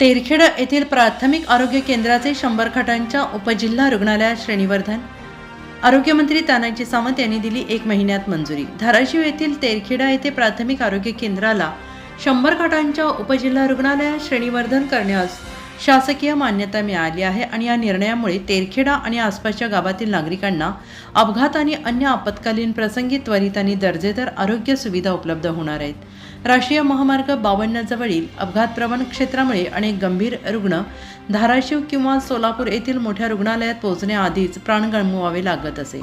तेरखेडा येथील प्राथमिक आरोग्य केंद्राचे शंभर खाटांच्या उपजिल्हा रुग्णालयात श्रेणीवर्धन. आरोग्यमंत्री तानाजी सावंत यांनी दिली एक महिन्यात मंजुरी. धाराशिव येथील तेरखेडा येथे प्राथमिक आरोग्य केंद्राला शंभर खाटांच्या उपजिल्हा रुग्णालयात श्रेणीवर्धन करण्यास शासकीय मान्यता मिळाली आहे आणि या निर्णयामुळे तेरखेडा आणि आसपासच्या गावातील नागरिकांना अपघात आणि अन्य आपत्कालीन प्रसंगी त्वरित आणि दर्जेदार आरोग्य सुविधा उपलब्ध होणार आहेत. राष्ट्रीय महामार्ग बावन्न जवळील अपघातप्रवण क्षेत्रामुळे अनेक गंभीर रुग्ण धाराशिव किंवा सोलापूर येथील मोठ्या रुग्णालयात पोहोचण्याआधीच प्राण गमवावे लागत असे.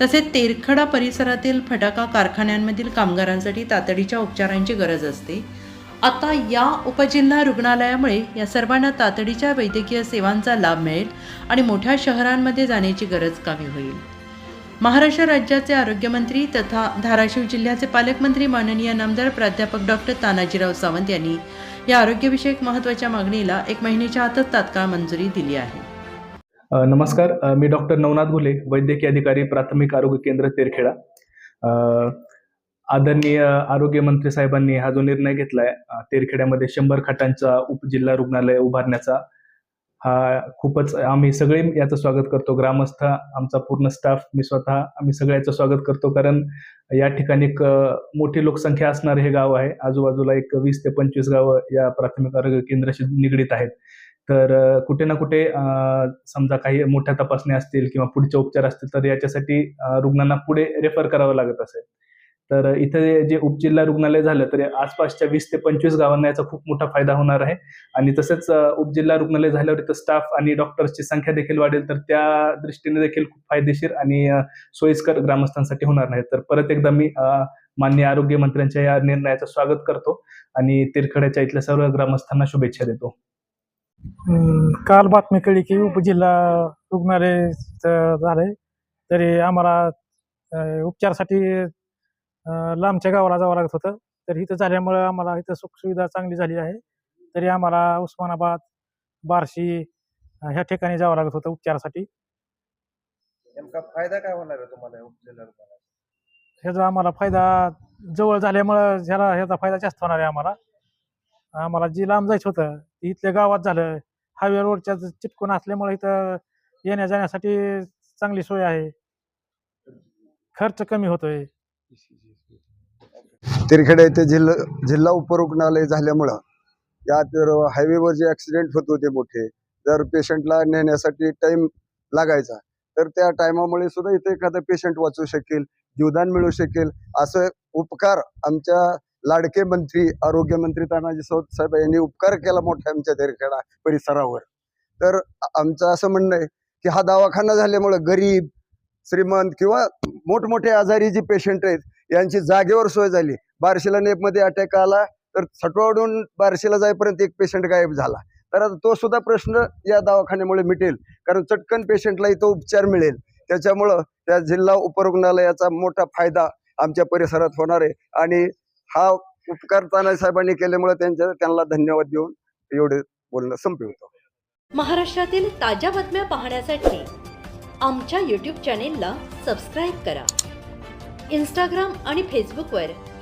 तसेच तेरखडा परिसरातील फटाका कारखान्यांमधील कामगारांसाठी तातडीच्या उपचारांची गरज असते. आता या उपजिल्हा रुग्णालयामुळे या सर्वांना तातडीच्या वैद्यकीय सेवांचा लाभ मिळेल आणि मोठ्या शहरांमध्ये जाण्याची गरज कमी होईल. महाराष्ट्र राज्याचे आरोग्यमंत्री तथा धाराशिव जिल्ह्याचे पालकमंत्री माननीय नामदार प्राध्यापक डॉक्टर तानाजीराव सावंत यांनी या आरोग्यविषयक महत्त्वाच्या मागणीला एक महिन्याच्या आतच तात्काळ मंजुरी दिली आहे. नमस्कार. मी डॉक्टर नवनाथ घुले वैद्यकीय अधिकारी प्राथमिक आरोग्य केंद्र तेरखेडा. आदरणीय आरोग्य मंत्री साहेबांनी हा जो निर्णय घेतलाय तेरखेड्यामध्ये शंभर खाटांचा उपजिल्हा रुग्णालय उभारण्याचा हा खूपच आम्ही सगळे याचं स्वागत करतो. ग्रामस्थ आमचा पूर्ण स्टाफ मी स्वतः आम्ही सगळ्याचं स्वागत करतो. कारण या ठिकाणी एक मोठी लोकसंख्या असणारे हे गाव आहे. आजूबाजूला एक वीस ते पंचवीस गावं या प्राथमिक आरोग्य केंद्राशी निगडीत आहेत. तर कुठे ना कुठे समजा काही मोठ्या तपासण्या असतील किंवा पुढचे उपचार असतील तर याच्यासाठी रुग्णांना पुढे रेफर करावं लागत असेल. तर इथे जे उपजिल्हा रुग्णालय झालं तर आसपासच्या वीस ते पंचवीस गावांना याचा खूप मोठा फायदा होणार आहे. आणि तसंच उपजिल्हा रुग्णालय झाल्यावर इथं स्टाफ आणि डॉक्टर्सची संख्या देखील वाढेल तर त्या दृष्टीने देखील खूप फायदेशीर आणि सोयीस्कर ग्रामस्थांसाठी होणार नाही. तर परत एकदा मी माननीय आरोग्य मंत्र्यांच्या या निर्णयाचं स्वागत करतो आणि तिरखड्याच्या इथल्या सर्व ग्रामस्थांना शुभेच्छा देतो. काल बातमी कळली की उपजिल्हा रुग्णालय झालंय. तरी आम्हाला उपचारासाठी लांबच्या गावाला जावं लागत होतं. तर इथं झाल्यामुळं आम्हाला इथं सुखसुविधा चांगली झाली आहे. तरी आम्हाला उस्मानाबाद बार्शी ह्या ठिकाणी जावं लागत होतं उपचारासाठी. नेमका फायदा काय होणार आहे तुम्हाला ह्याचा आम्हाला फायदा जवळ झाल्यामुळं ह्याला ह्याचा फायदा जास्त होणार आहे आम्हाला. आम्हाला जी लांब जायचं होतं ते इथल्या गावात झालं. हायवे रोडच्या चिटकून असल्यामुळे इथं येण्या जाण्यासाठी चांगली सोय आहे. खर्च कमी होतोय. तिरखेडा येथे जिल्हा जिल्हा उपरुग्णालय झाल्यामुळं या तर हायवेवर जे ॲक्सिडेंट होत होते मोठे जर पेशंटला नेण्यासाठी टाइम लागायचा तर त्या टायमामुळे सुद्धा इथे एखादा पेशंट वाचू शकेल जीवदान मिळू शकेल असं उपकार आमच्या लाडके मंत्री आरोग्यमंत्री तानाजी सावंत साहेब यांनी उपकार केला मोठा आमच्या तेरखेडा परिसरावर. तर आमचं असं म्हणणं आहे की हा दवाखाना झाल्यामुळं गरीब श्रीमंत किंवा मोठमोठे आजारी जे पेशंट आहेत यांची जागेवर सोय झाली. बार्शीला नेपमध्ये अटॅक आला तर सटवाडून बार्शीला जाईपर्यंत एक पेशंट गायब झाला. तर आता तो सुद्धा प्रश्न या दवाखान्यामुळे मिटेल. कारण चटकन पेशंटला इथं उपचार मिळेल. त्याच्यामुळं त्या जिल्हा उपरुग्णालयाचा मोठा फायदा आमच्या परिसरात होणार आहे. आणि हा उपकार तानाजी साहेबांनी केल्यामुळे त्यांच्या त्यांना धन्यवाद देऊन एवढे बोलणं संपवतो महाराष्ट्रातील ताज्या बातम्या पाहण्यासाठी आमच्या यूट्यूब चॅनेलला सबस्क्राईब करा. इंस्टाग्राम आणि फेसबुकवर